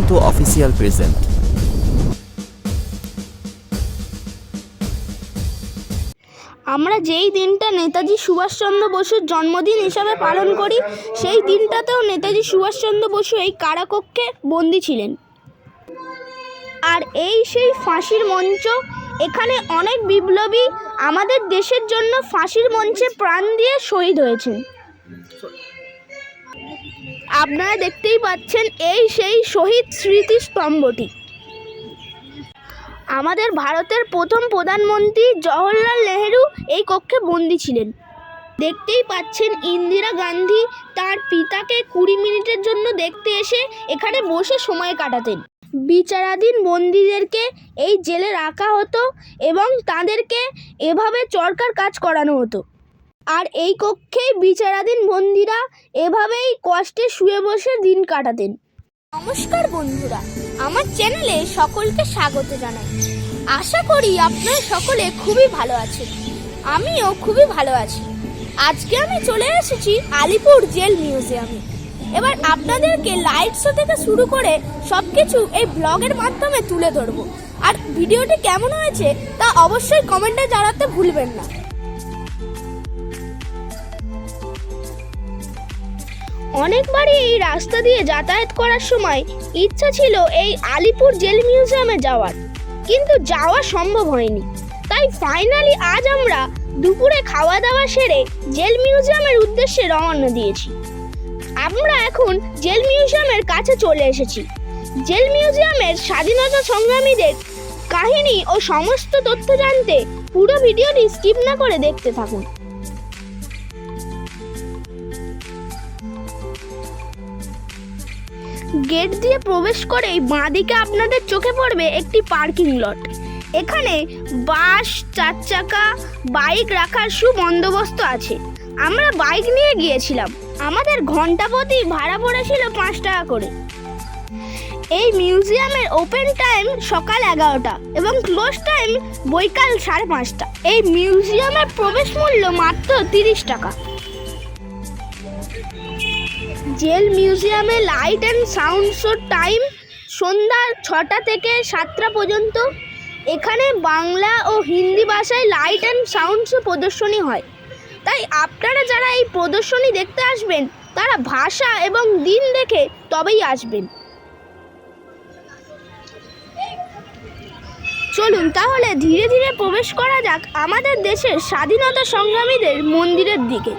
সামন্ত official present আমরা যেই দিনটা নেতাজি সুভাষচন্দ্র বসুর জন্মদিন হিসাবে পালন করি, সেই দিনটাতেও নেতাজি সুভাষচন্দ্র বসু এই কারাকক্ষে বন্দি ছিলেন। আর এই সেই ফাঁসির মঞ্চ, এখানে অনেক বিপ্লবী আমাদের দেশের জন্য ফাঁসির মঞ্চে প্রাণ দিয়ে শহীদ হয়েছেন। আপনারা দেখতেই পাচ্ছেন এই সেই শহীদ স্মৃতিস্তম্ভটি আমাদের ভারতের প্রথম প্রধানমন্ত্রী জওহরলাল নেহেরু এই কক্ষে বন্দি ছিলেন। দেখতেই পাচ্ছেন ইন্দিরা গান্ধী তার পিতাকে কুড়ি মিনিটের জন্য দেখতে এসে এখানে বসে সময় কাটাতেন। বিচারাধীন বন্দীদেরকে এই জেলে রাখা হতো এবং তাদেরকে এভাবে চরকার কাজ করানো হতো। আর এই কক্ষেই বিচারাধীন বন্দীরা এভাবেই কষ্টে শুয়ে বসে দিন কাটাতেন। নমস্কার বন্ধুরা, আমার চ্যানেলে সকলকে স্বাগত জানাই। আশা করি আপনারা সকলে খুবই ভালো আছেন। আমিও খুবই ভালো আছি। আজকে আমি চলে এসেছি আলিপুর জেল মিউজিয়ামে। এবার আপনাদেরকে লাইট শো থেকে শুরু করে সব কিছু এই ব্লগের মাধ্যমে তুলে ধরবো। আর ভিডিওটি কেমন হয়েছে তা অবশ্যই কমেন্টে জানাতে ভুলবেন না। অনেকবারই এই রাস্তা দিয়ে যাতায়াত করার সময় ইচ্ছা ছিল এই আলিপুর জেল মিউজিয়ামে যাওয়ার। কিন্তু যাওয়া সম্ভব হয়নি। তাই ফাইনালি আজ আমরা দুপুরে খাওয়া দাওয়া সেরে জেল মিউজিয়ামের উদ্দেশ্যে রওনা দিয়েছি। আমরা এখন জেল মিউজিয়ামের কাছে চলে এসেছি। জেল মিউজিয়ামের স্বাধীনতা সংগ্রামীদের কাহিনী ও সমস্ত তথ্য জানতে পুরো ভিডিওটি স্কিপ না করে দেখতে থাকুন। গেট দিয়ে প্রবেশ করেই বাঁদিকে আপনাদের চোখে পড়বে একটি পার্কিং লট। এখানে বাস চার চাকা বাইক রাখার সুবন্দোবস্ত আছে। আমরা বাইক নিয়ে গিয়েছিলাম। আমাদের ঘণ্টা প্রতি ভাড়া পড়েছিল পাঁচ টাকা করে। এই মিউজিয়ামের ওপেন টাইম সকাল এগারোটা এবং ক্লোজ টাইম বৈকাল সাড়ে পাঁচটা। এই মিউজিয়ামের প্রবেশ মূল্য মাত্র তিরিশ টাকা। জেল মিউজিয়ামে light and sound show time সন্ধ্যা ছটা থেকে সাতটা পর্যন্ত। এখানে বাংলা ও হিন্দি ভাষায় লাইট অ্যান্ড সাউন্ড শো প্রদর্শনী হয়। তাই আপনারা যারা এই প্রদর্শনী দেখতে আসবেন, তারা ভাষা এবং দিন দেখে তবেই আসবেন। চলুন তাহলে ধীরে ধীরে প্রবেশ করা যাক আমাদের দেশের স্বাধীনতা সংগ্রামীদের মন্দিরের দিকে।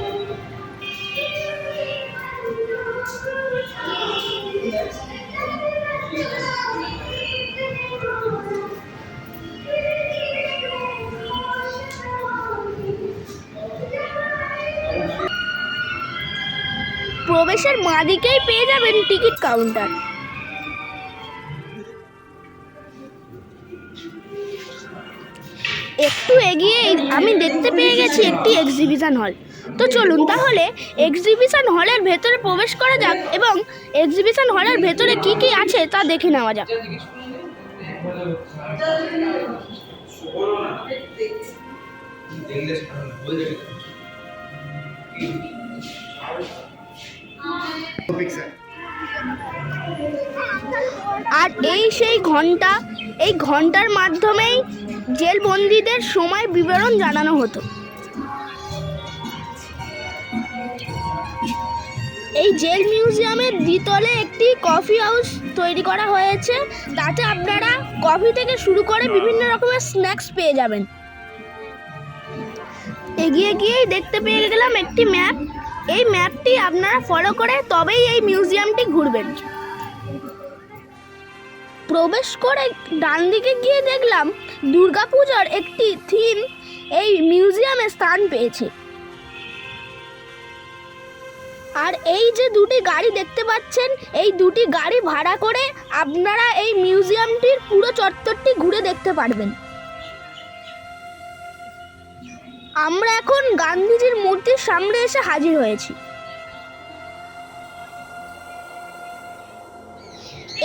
প্রবেশের বাঁদিকেই পেয়ে যাবেন টিকিট কাউন্টার। একটু এগিয়েই আমি দেখতে পেয়ে গেছি একটি এক্সিবিশন হল তো চলুন তাহলে এক্সিবিশন হলের ভেতরে প্রবেশ করা যাক এবং এক্সিবিশন হলের ভেতরে কি কি আছে তা দেখে নেওয়া যাক। আর এই সেই ঘণ্টা, এই ঘণ্টার মাধ্যমেই জেল বন্দীদের সময় বিবরণ জানানো হতো। এই জেল মিউজিয়ামের দ্বিতলে একটি কফি হাউস তৈরি করা হয়েছে। তাতে আপনারা কফি থেকে শুরু করে বিভিন্ন রকমের স্ন্যাক্স পেয়ে যাবেন। এগিয়ে গিয়েই দেখতে পেয়ে গেলাম একটি ম্যাপ। এই ম্যাপটি আপনারা ফলো করে তবেই এই মিউজিয়ামটি ঘুরবেন। প্রবেশ করে ডান দিকে গিয়ে দেখলাম দুর্গাপূজার একটি থিম এই মিউজিয়ামে স্থান পেয়েছে। আর এই যে দুটি গাড়ি দেখতে পাচ্ছেন, এই দুটি গাড়ি ভাড়া করে আপনারা এই মিউজিয়ামটির পুরো চত্বরটি ঘুরে দেখতে পারবেন। আমরা এখন গান্ধীজির মূর্তির সামনে এসে হাজির হয়েছি।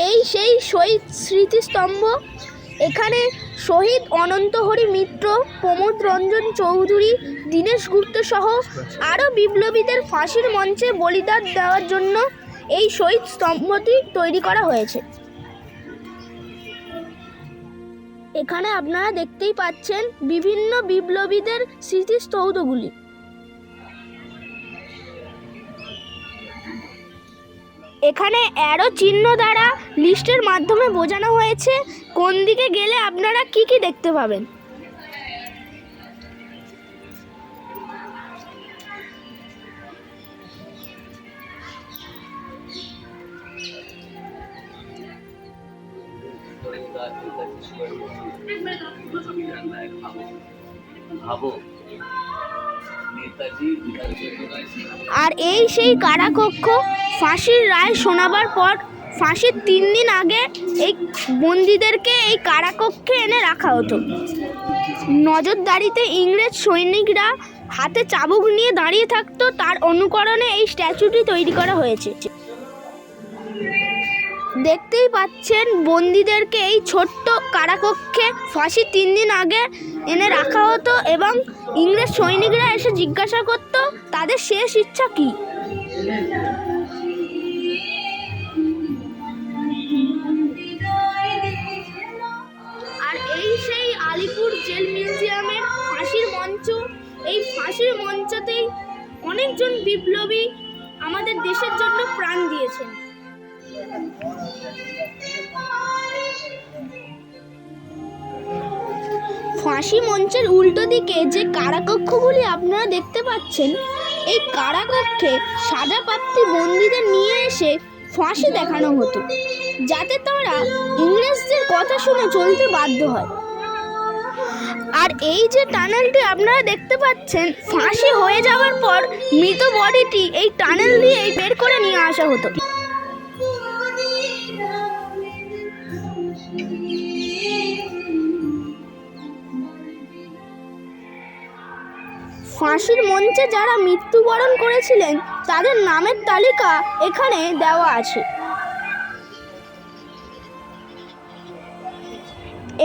এই সেই শহীদ স্মৃতিস্তম্ভ, এখানে শহীদ অনন্তহরি মিত্র, প্রমোদ রঞ্জন চৌধুরী, দীনেশ গুপ্ত সহ আরও বিপ্লবীদের ফাঁসির মঞ্চে বলিদান দেওয়ার জন্য এই শহীদ স্তম্ভটি তৈরি করা হয়েছে। এখানে আপনারা দেখতেই পাচ্ছেন বিভিন্ন বিপ্লবীদের স্মৃতিস্তৌধগুলি। এখানে অ্যারো চিহ্ন দ্বারা লিস্টের মাধ্যমে বোঝানো হয়েছে কোন দিকে গেলে আপনারা কি কি দেখতে পাবেন। এই কারাকক্ষ ফাঁসির রায় শোনাবার পর ফাঁসির তিন দিন আগে এই বন্দীদেরকে এই কারাকক্ষে এনে রাখা হতো। নজরদারিতে ইংরেজ সৈনিকরা হাতে চাবুক নিয়ে দাঁড়িয়ে থাকতো, তার অনুকরণে এই স্ট্যাচুটি তৈরি করা হয়েছে। দেখতেই পাচ্ছেন বন্দীদেরকে এই ছোট্ট কারাকক্ষে ফাঁসি তিন দিন আগে এনে রাখা হতো এবং ইংরেজ সৈনিকরা এসে জিজ্ঞাসা করতো, তাদের শেষ ইচ্ছা কী? আর এই সেই আলিপুর জেল মিউজিয়ামের ফাঁসির মঞ্চ, এই ফাঁসির মঞ্চতেই অনেকজন বিপ্লবী আমাদের দেশের জন্য প্রাণ দিয়েছেন। ফাঁসি মঞ্চের উল্টো দিকে যে কারাকক্ষগুলি আপনারা দেখতে পাচ্ছেন এই কারাকক্ষে সাজাপ্রাপ্তি বন্দীদের নিয়ে এসে ফাঁসি দেখানো হতো, যাতে তারা ইংরেজদের কথা শুনে চলতে বাধ্য হয়। আর এই যে টানেলটি আপনারা দেখতে পাচ্ছেন, ফাঁসি হয়ে যাওয়ার পর মৃত বডিটি এই টানেল দিয়ে বের করে নিয়ে আসা হতো। ফাঁসির মঞ্চে যারা মৃত্যুবরণ করেছিলেন, তাদের নামের তালিকা এখানে দেওয়া আছে।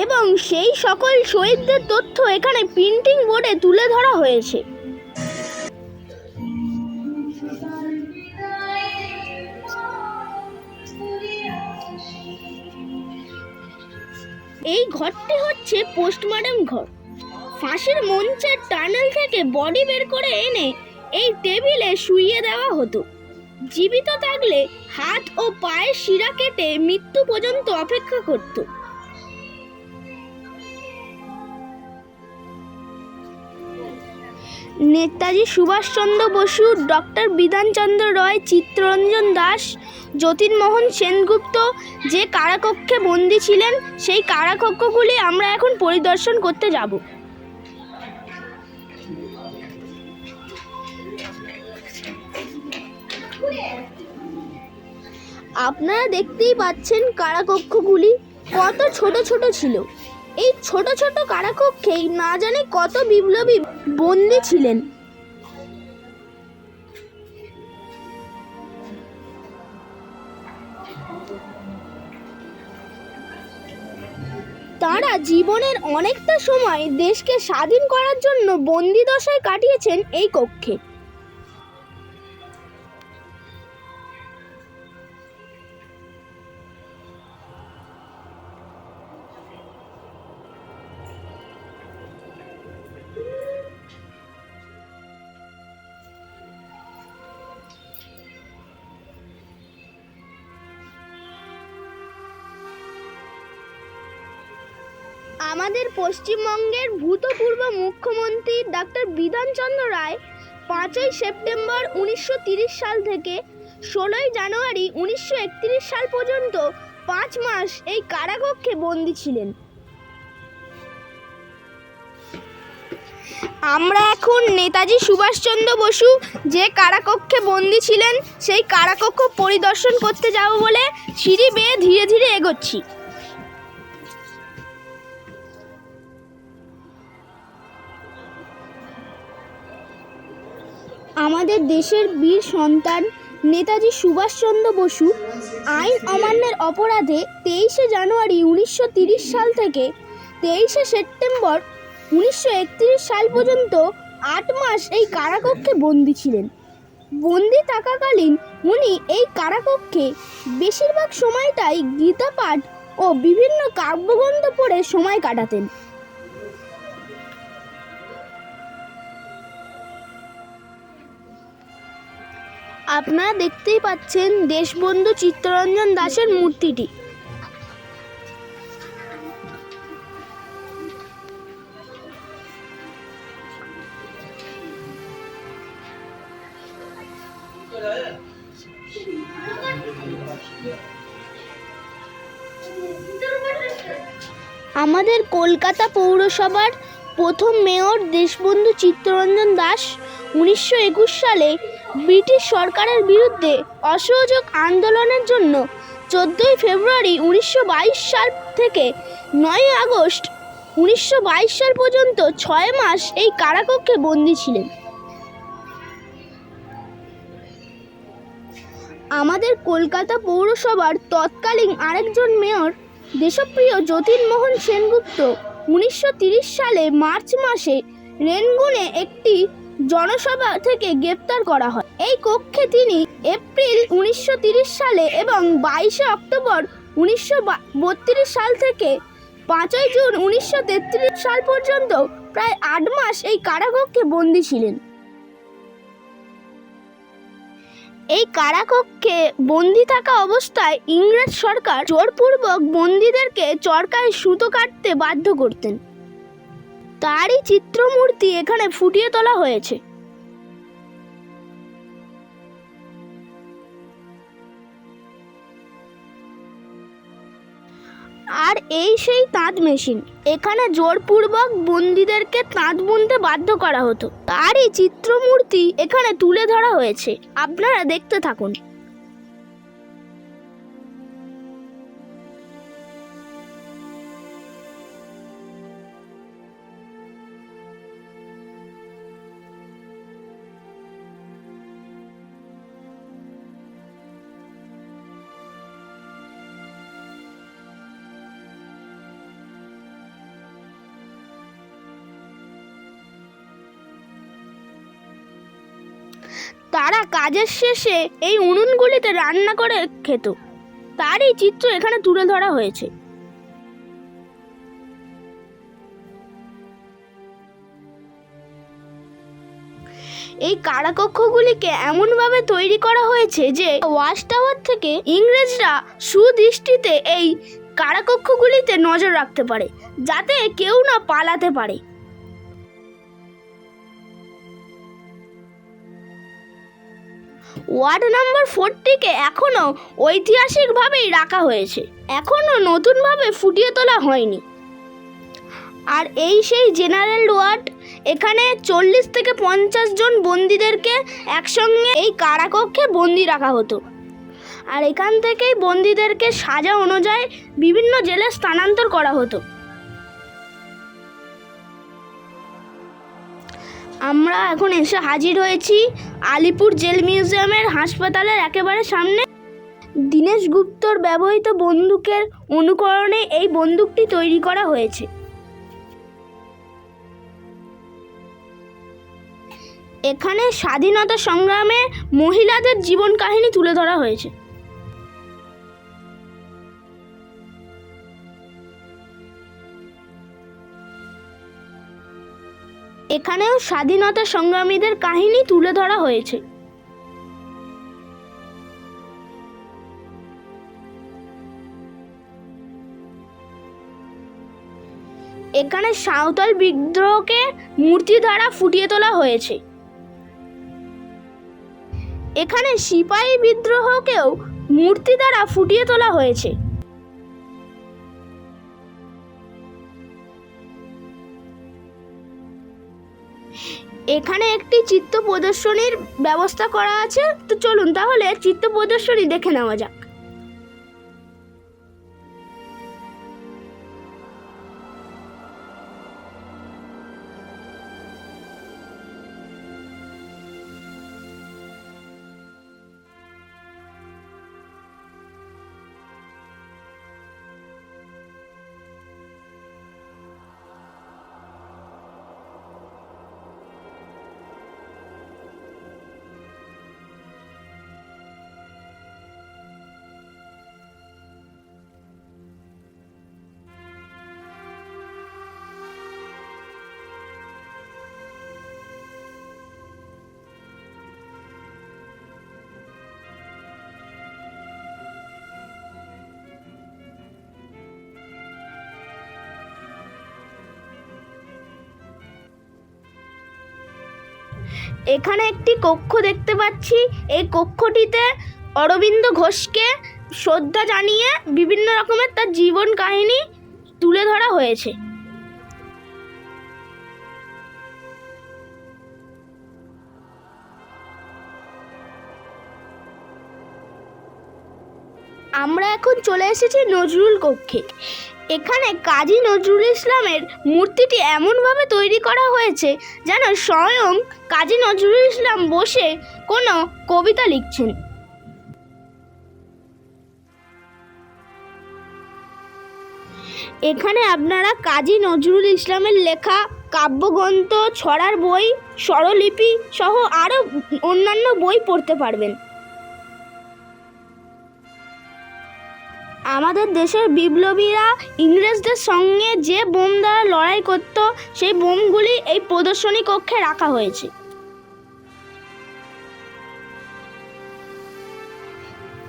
এবং সেই সকল শহীদদের তথ্য এখানে প্রিন্টিং বোর্ডে তুলে ধরা হয়েছে। এই ঘরটি হচ্ছে পোস্টমর্টম ঘর। ফাঁসির মঞ্চের টানেল থেকে বডি বের করে এনে এই টেবিলে শুইয়ে দেওয়া হতো। জীবিত থাকলে হাত ও পায়ের শিরা কেটে মৃত্যু পর্যন্ত অপেক্ষা করত। নেতাজি সুভাষচন্দ্র বসু, ডক্টর বিধানচন্দ্র রয়, চিত্তরঞ্জন দাস যতীনমোহন সেনগুপ্ত যে কারাকক্ষে বন্দী ছিলেন, সেই কারাকক্ষগুলি আমরা এখন পরিদর্শন করতে যাব। আপনারা দেখতেই পাচ্ছেন কারাকক্ষগুলি কত ছোট ছোট ছিল। এই ছোট ছোট কারাকক্ষেই না জানে কত বিপ্লবী বন্দী ছিলেন। তারা জীবনের অনেকটা সময় দেশকে স্বাধীন করার জন্য বন্দি দশায় কাটিয়েছেন এই কক্ষে। আমাদের পশ্চিমবঙ্গের ভূতপূর্ব মুখ্যমন্ত্রী ডক্টর বিধানচন্দ্র রায় পাঁচই সেপ্টেম্বর উনিশশো সাল থেকে ষোলোই জানুয়ারি উনিশশো একত্রিশ সাল পর্যন্ত পাঁচ মাস এই কারাকক্ষে বন্দী ছিলেন। আমরা এখন নেতাজি সুভাষচন্দ্র বসু যে কারাকক্ষে বন্দী ছিলেন, সেই কারাকক্ষ পরিদর্শন করতে যাব বলে সিঁড়ি বেয়ে ধীরে ধীরে এগোচ্ছি। আমাদের দেশের বীর সন্তান নেতাজি সুভাষচন্দ্র বসু আইন অমান্যের অপরাধে তেইশে জানুয়ারি উনিশশো সাল থেকে তেইশে সেপ্টেম্বর উনিশশো একত্রিশ সাল পর্যন্ত আট মাস এই কারাকক্ষে বন্দী ছিলেন। বন্দি থাকাকালীন উনি এই কারাকক্ষে বেশিরভাগ সময়টাই গীতা পাঠ ও বিভিন্ন কাব্যগ্রন্থ পড়ে সময় কাটাতেন। আপনারা দেখতেই পাচ্ছেন দেশবন্ধু চিত্তরঞ্জন দাসের মূর্তিটি। আমাদের কলকাতা পৌরসভার প্রথম মেয়র দেশবন্ধু চিত্তরঞ্জন দাস উনিশশো একুশ সালে ব্রিটিশ সরকারের বিরুদ্ধে অসহযোগ আন্দোলনের জন্য চোদ্দোই ফেব্রুয়ারি উনিশশো বাইশ সাল থেকে নয় আগস্ট উনিশশো বাইশ সাল পর্যন্ত ছয় মাস এই কারাকক্ষে বন্দী ছিলেন। আমাদের কলকাতা পৌরসভার তৎকালীন আরেকজন মেয়র, দেশপ্রিয় যতীনমোহন সেনগুপ্ত উনিশশো সালে মার্চ মাসে রেনগুনে একটি জনসভা থেকে গ্রেপ্তার করা হয়। এই কক্ষে তিনি এপ্রিল উনিশশো সালে এবং বাইশে অক্টোবর উনিশশো বত্রিশ সাল থেকে পাঁচই জুন উনিশশো তেত্রিশ সাল পর্যন্ত প্রায় আট মাস এই কারাকক্ষে বন্দী ছিলেন। এই কারাকক্ষে বন্দি থাকা অবস্থায় ইংরেজ সরকার জোরপূর্বক বন্দীদেরকে চরকায় সুতো কাটতে বাধ্য করতেন। তারই চিত্রমূর্তি এখানে ফুটিয়ে তোলা হয়েছে। আর এই সেই তাঁত মেশিন। এখানে জোরপূর্বক বন্দীদেরকে তাঁত বুনতে বাধ্য করা হতো। তারই চিত্রমূর্তি এখানে তুলে ধরা হয়েছে। আপনারা দেখতে থাকুন। কাজের শেষে এই উনুনগুলিতে রান্না করে খেত। তারই চিত্র এখানে তুলে ধরা হয়েছে। এই কারাকক্ষগুলিকে এমনভাবে তৈরি করা হয়েছে যে ওয়াচ টাওয়ার থেকে ইংরেজরা সুদৃষ্টিতে এই কারাকক্ষগুলিতে নজর রাখতে পারে, যাতে কেউ না পালাতে পারে। ওয়ার্ড নাম্বার ফোরটিকে এখনও ঐতিহাসিকভাবেই রাখা হয়েছে। এখনও নতুনভাবে ফুটিয়ে তোলা হয়নি। আর এই সেই জেনারেল ওয়ার্ড, এখানে চল্লিশ থেকে পঞ্চাশ জন বন্দীদেরকে একসঙ্গে এই কারাকক্ষে বন্দি রাখা হতো। আর এখান থেকেই বন্দীদেরকে সাজা অনুযায়ী বিভিন্ন জেলে স্থানান্তর করা হতো। আমরা এখন এসে হাজির হয়েছি আলিপুর জেল মিউজিয়ামের হাসপাতালের একেবারে সামনে। দীনেশ গুপ্তর ব্যবহৃত বন্দুকের অনুকরণে এই বন্দুকটি তৈরি করা হয়েছে। এখানে স্বাধীনতা সংগ্রামে মহিলাদের জীবন কাহিনী তুলে ধরা হয়েছে। এখানেও স্বাধীনতা সংগ্রামীদের কাহিনী তুলে ধরা হয়েছে। এখানে সাঁওতাল বিদ্রোহকে মূর্তি দ্বারা ফুটিয়ে তোলা হয়েছে। এখানে সিপাহী বিদ্রোহকেও মূর্তি দ্বারা ফুটিয়ে তোলা হয়েছে। এখানে একটি চিত্র প্রদর্শনীর ব্যবস্থা করা আছে। তো চলুন তাহলে চিত্র প্রদর্শনী দেখে নেওয়া যাক। এখানে একটি কক্ষ দেখতে পাচ্ছি। এই কক্ষটিতে অরবিন্দ ঘোষকে শ্রদ্ধা জানিয়ে বিভিন্ন রকমের তার জীবন কাহিনী তুলে ধরা হয়েছে। আমরা এখন চলে এসেছি নজরুল কক্ষে। এখানে কাজী নজরুল ইসলামের মূর্তিটি এমনভাবে তৈরি করা হয়েছে যেন স্বয়ং কাজী নজরুল ইসলাম বসে কোনো কবিতা লিখছেন। এখানে আপনারা কাজী নজরুল ইসলামের লেখা, কাব্যগ্রন্থ, ছড়ার বই, স্বরলিপি সহ আরও অন্যান্য বই পড়তে পারবেন। আমাদের দেশের বিপ্লবীরা ইংরেজদের সঙ্গে যে বোম দ্বারা লড়াই করত, সেই বোমগুলি এই প্রদর্শনী কক্ষে রাখা হয়েছে।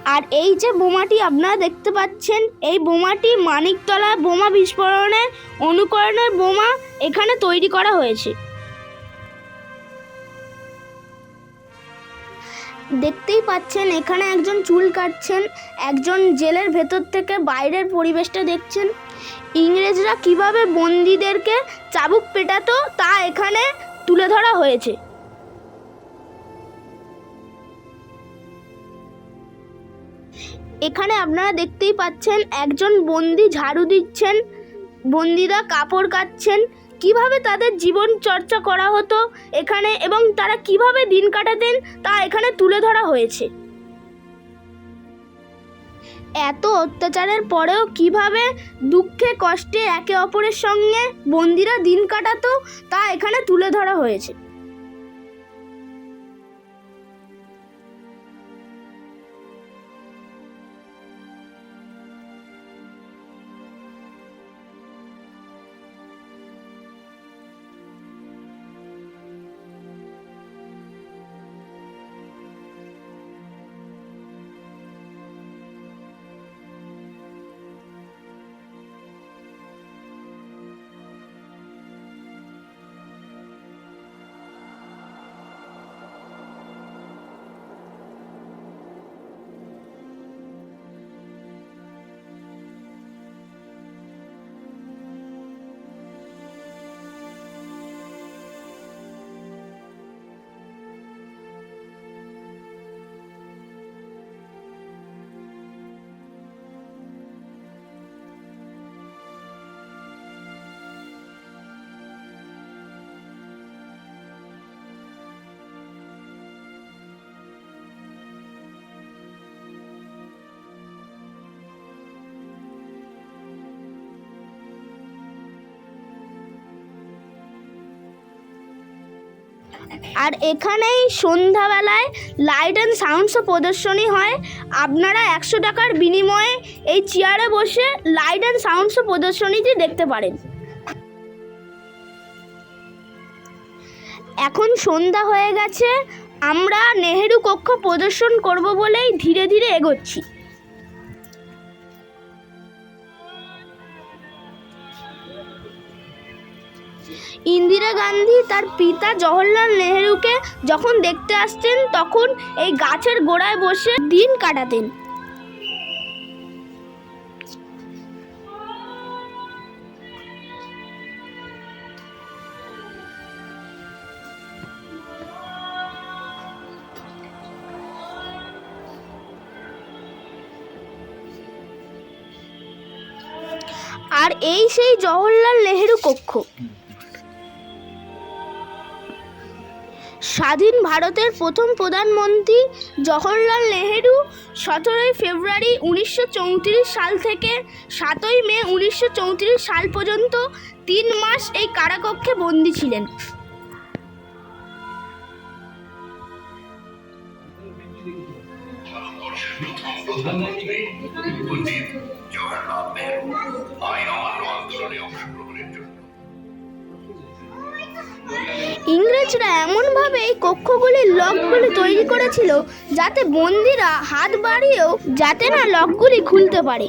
আর এই যে বোমাটি আপনারা দেখতে পাচ্ছেন, এই বোমাটি মানিকতলা বোমা বিস্ফোরণের অনুকরণের বোমা এখানে তৈরি করা হয়েছে। দেখতেই পাচ্ছেন, এখানে একজন চুল কাটছেন, একজন জেলের ভেতর থেকে বাইরের পরিবেশটা দেখছেন। ইংরেজরা কীভাবে বন্দীদেরকে চাবুক পেটাতো, তা এখানে তুলে ধরা হয়েছে। এখানে আপনারা দেখতেই পাচ্ছেন, একজন বন্দি ঝাড়ু দিচ্ছেন, বন্দিরা কাপড় কাচ্ছেন কীভাবে তাদের জীবন চর্চা করা হতো এখানে এবং তারা কীভাবে দিন কাটাতেন তা এখানে তুলে ধরা হয়েছে। এত অত্যাচারের পরেও কীভাবে দুঃখে কষ্টে একে অপরের সঙ্গে বন্দিরা দিন কাটাতো তা এখানে তুলে ধরা হয়েছে। আর এখানেই সন্ধ্যাবেলায় লাইট অ্যান্ড সাউন্ড শো প্রদর্শনী হয়। আপনারা একশো টাকার বিনিময়ে এই চেয়ারে বসে লাইট অ্যান্ড সাউন্ড শো প্রদর্শনীটি দেখতে পারেন। এখন সন্ধ্যা হয়ে গেছে, আমরা নেহেরু কক্ষ প্রদর্শন করব বলেই ধীরে ধীরে এগোচ্ছি। ইন্দিরা গান্ধী তার পিতা জওহরলাল নেহেরুকে যখন দেখতে আসতেন, তখন এই গাছের গোড়ায় বসে দিন কাটাতেন। আর এই সেই জওহরলাল নেহেরু কক্ষ। স্বাধীন ভারতের প্রথম প্রধানমন্ত্রী জওহরলাল নেহেরু সতেরোই ফেব্রুয়ারি উনিশশো চৌত্রিশ সাল থেকে সাতই মে উনিশশো চৌত্রিশ সাল পর্যন্ত তিন মাস এই কারাকক্ষে বন্দী ছিলেন। প্রধানমন্ত্রী ইংরেজরা এমনভাবে এই কক্ষগুলির লকগুলি তৈরি করেছিল যাতে বন্দিরা হাত বাড়িয়েও যাতে না লকগুলি খুলতে পারে।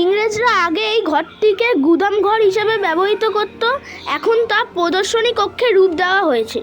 ইংরেজরা আগে এই ঘরটিকে গুদাম ঘর হিসেবে ব্যবহৃত করত, এখন তা প্রদর্শনী কক্ষে রূপ দেওয়া হয়েছে।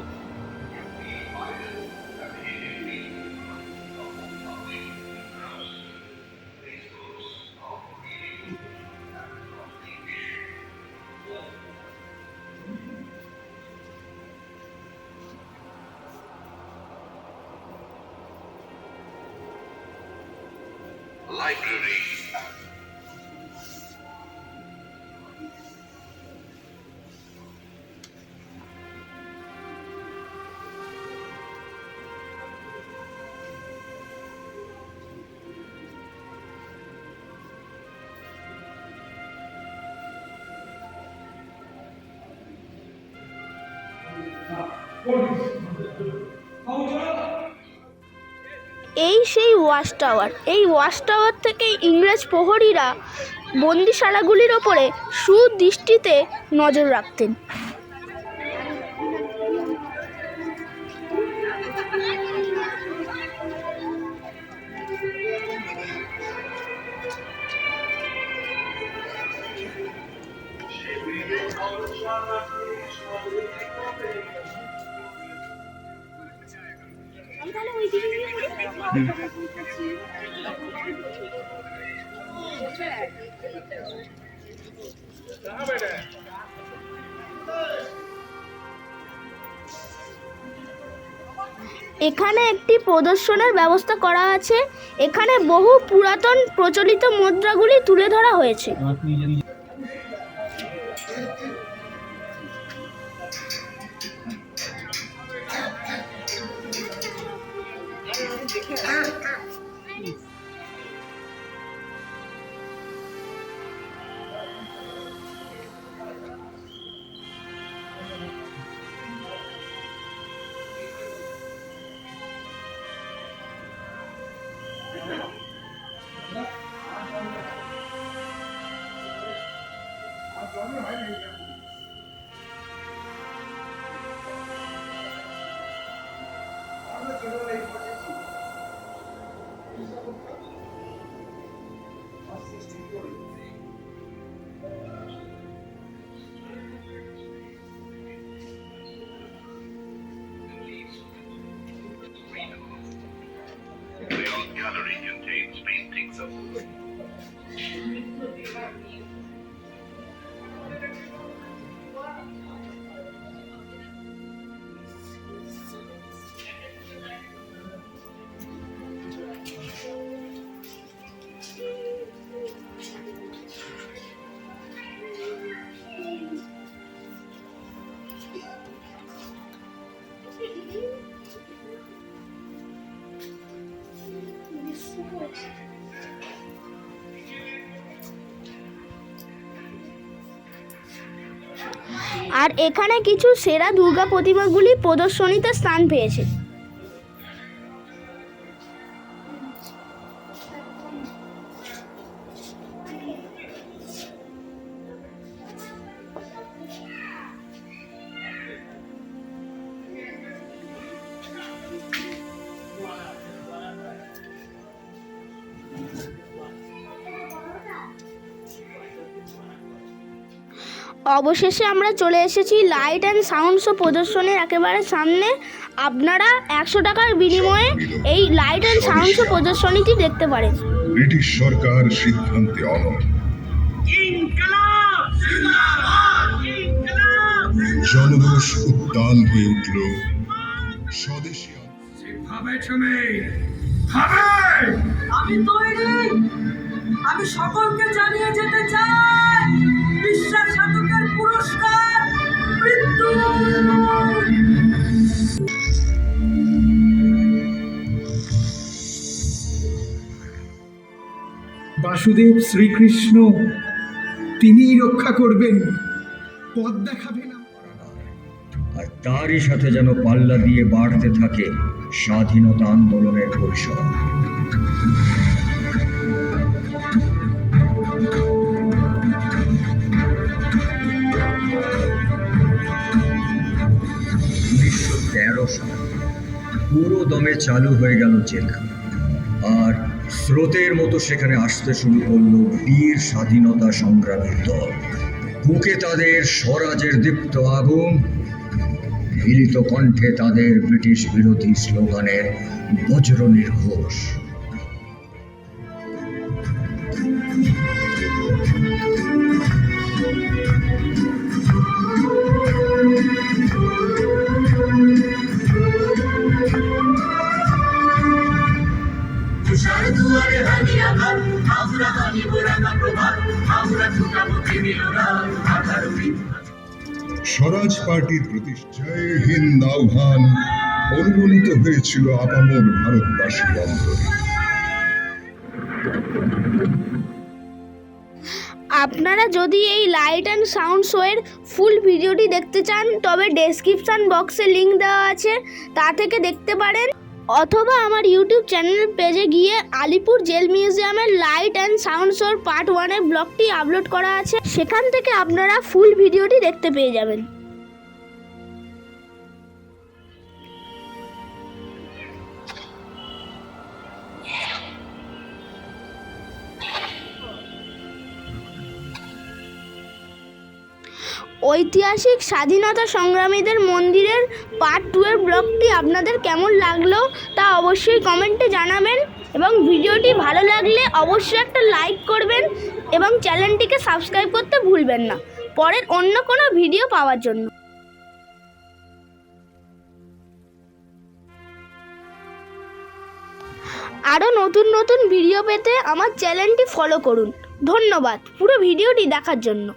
এই সেই ওয়াচ টাওয়ার এই ওয়াচ টাওয়ার থেকে ইংরেজ প্রহরীরা বন্দিশালাগুলির ওপরে সুদৃষ্টিতে নজর রাখতেন। প্রদর্শনের ব্যবস্থা করা আছে। এখানে বহু পুরাতন প্রচলিত মুদ্রাগুলি তুলে ধরা হয়েছে। Factory আর এখানে কিছু সেরা দুর্গা প্রতিমাগুলি প্রদর্শনীতে স্থান পেয়েছে। অবশেষে আমরা চলে এসেছি লাইট অ্যান্ড সাউন্ড শো প্রদর্শনীর একেবারে সামনে। আপনারা একশো টাকার বিনিময়ে এই লাইট অ্যান্ড সাউন্ড শো প্রদর্শনীটি দেখতে পারেন। ব্রিটিশ সরকার সিদ্ধান্তে জনরোষ উত্তাল হয়ে উঠল স্বদেশী আমি তৈরি! আমি সকলকে জানিয়ে যেতে চাই বিশ্বাসঘাতকের পুরস্কার মৃত্যু। বাসুদেব শ্রীকৃষ্ণ তিনিই রক্ষা করবেন পথ দেখাবেন আর তারই সাথে যেন পাল্লা দিয়ে বাড়তে থাকে স্বাধীনতা আন্দোলনের পরিসর উনিশশো পুরো দমে চালু হয়ে গেল জেলখানা আর স্রোতের মতো সেখানে আসতে শুরু করল বীর স্বাধীনতা সংগ্রামের দল। বুকে তাদের স্বরাজের দীপ্ত আগুন, মিলিত কণ্ঠে তাদের ব্রিটিশ বিরোধী স্লোগানের বজ্র নির্ঘোষ। স্বরাজ পার্টির প্রতিষ্ঠায় হিন্দ আহ্বান অনুমোদিত হয়েছিল আপামর ভারতবাসী অন্তরে আপনারা যদি এই লাইট অ্যান্ড সাউন্ড শোয়ের ফুল ভিডিওটি দেখতে চান, তবে ডেসক্রিপশান বক্সে লিংক দেওয়া আছে। তা থেকে দেখতে পারেন। অথবা আমার ইউটিউব চ্যানেল পেজে গিয়ে আলিপুর জেল মিউজিয়ামের লাইট অ্যান্ড সাউন্ড শোর পার্ট ওয়ানের ব্লগটি আপলোড করা আছে, সেখান থেকে আপনারা ফুল ভিডিওটি দেখতে পেয়ে যাবেন। ঐতিহাসিক স্বাধীনতা সংগ্রামীদের মন্দিরের পার্ট টু এর ব্লগটি আপনাদের কেমন লাগল তা অবশ্যই কমেন্টে জানাবেন এবং ভিডিওটি ভালো লাগলে অবশ্যই একটা লাইক করবেন এবং চ্যানেলটিকে সাবস্ক্রাইব করতে ভুলবেন না। পরের অন্য কোনো ভিডিও পাওয়ার জন্য। আরও নতুন নতুন ভিডিও পেতে আমার চ্যানেলটি ফলো করুন। ধন্যবাদ। পুরো ভিডিওটি দেখার জন্য।